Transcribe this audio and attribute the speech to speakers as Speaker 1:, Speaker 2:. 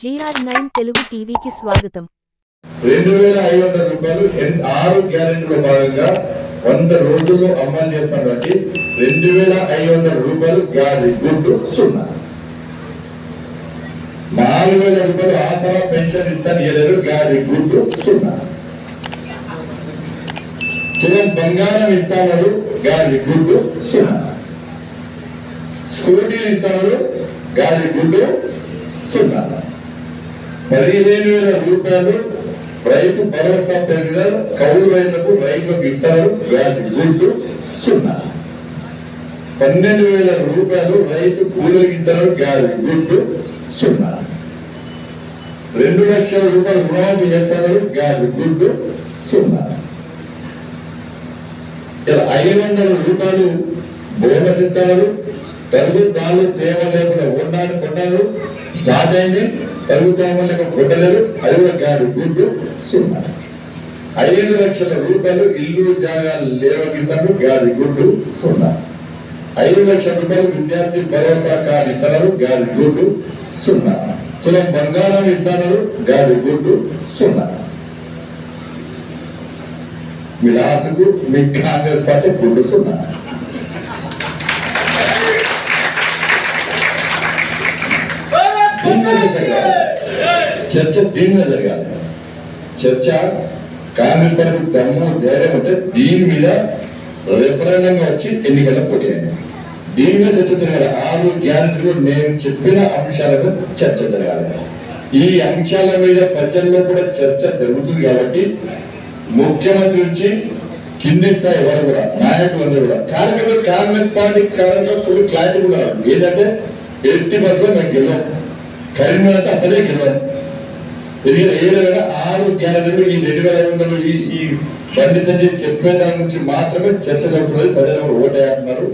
Speaker 1: GR nine Telugu టీవీకి స్వాగతం.
Speaker 2: రెండు వేల ఐదు వందల రూపాయలు ఆరు గ్యారెంటీలో భాగంగా వంద రోజుల్లో అమలు చేస్తాం కాబట్టి రెండు వేల ఐదు వందల రూపాయలు గ్యాస్ గుడ్డు సున్నా. నాలుగు వేల రూపాయలు ఆసరా పెన్షన్ ఇస్తాను ఇవ్వలేదు గాది గుడ్డు సున్నా. తులం బంగారం ఇస్తాను గాది గుడ్డు సున్నా. స్కూటీలు ఇస్తాను గాది గుడ్డు సున్నా. పదిహేను వేల రూపాయలు రైతు భరోసా పేరు మీద కౌలు రైతులకు రైతులకు ఇస్తారు. వ్యాధి గుడ్డు సున్నా. పన్నెండు వేల రూపాయలు రైతు కూలీలకు ఇస్తారు. వ్యాధి గుడ్డు సున్నా. రెండు లక్షల రూపాయలు రుణమాఫీ చేస్తారు. వ్యాధి గుడ్డు సున్నా. ఇలా ఐదు వందల రూపాయలు బోనస్ ఇస్తారు. తరుగు తాళ్ళు తేమ లేకుండా ఉండాలి కొట్టారు. స్టార్ట్ అయింది. తరుగు తేమ లేక కొట్టలేరు అది కూడా కాదు గుడ్డు సున్నా ఐదు లక్షల రూపాయలు ఇల్లు జాగాలు లేవగిస్తాను గాది గుడ్డు సున్నా ఐదు లక్షల రూపాయలు విద్యార్థి భరోసా కార్డు ఇస్తున్నారు గాది గుడ్డు సున్నా తులం బంగారం ఇస్తున్నారు గాది గుడ్డు సున్నా మీ రాసుకు మీ కాంగ్రెస్ పార్టీ గుడ్డు సున్నా జరగాలి చర్చ దీని మీద జరగాలి. చర్చ కాంగ్రెస్ పార్టీ దమ్ము ధైర్యం ఉంటే దీని మీద రెఫరెండంగా వచ్చి ఎన్నికల పోటీ అయింది. దీని మీద చర్చ జరగాలి. ఆరు గ్యారెంటీలు నేను చెప్పిన అంశాలకు చర్చ జరగాలి. ఈ అంశాల మీద ప్రజల్లో కూడా చర్చ జరుగుతుంది కాబట్టి ముఖ్యమంత్రి నుంచి కింది స్థాయి వారు కూడా నాయకులందరూ కూడా. కార్యకర్తలు కాంగ్రెస్ పార్టీ కారణంగా ఫుల్ క్లారిటీ కూడా ఏంటంటే ఎట్టి బస్సులో మేము గెలవం కరీంనగర్ అయితే అసలే గెలవం ఎందుకంటే ఏ ఆరు గ్యారెంటీలు ఈ రెండు వేల ఐదు వందలు ఈ బండి సంజయ్ చెప్పే దాని నుంచి మాత్రమే చర్చ జరుగుతున్నది. ప్రజలు కూడా ఓటేస్తున్నారు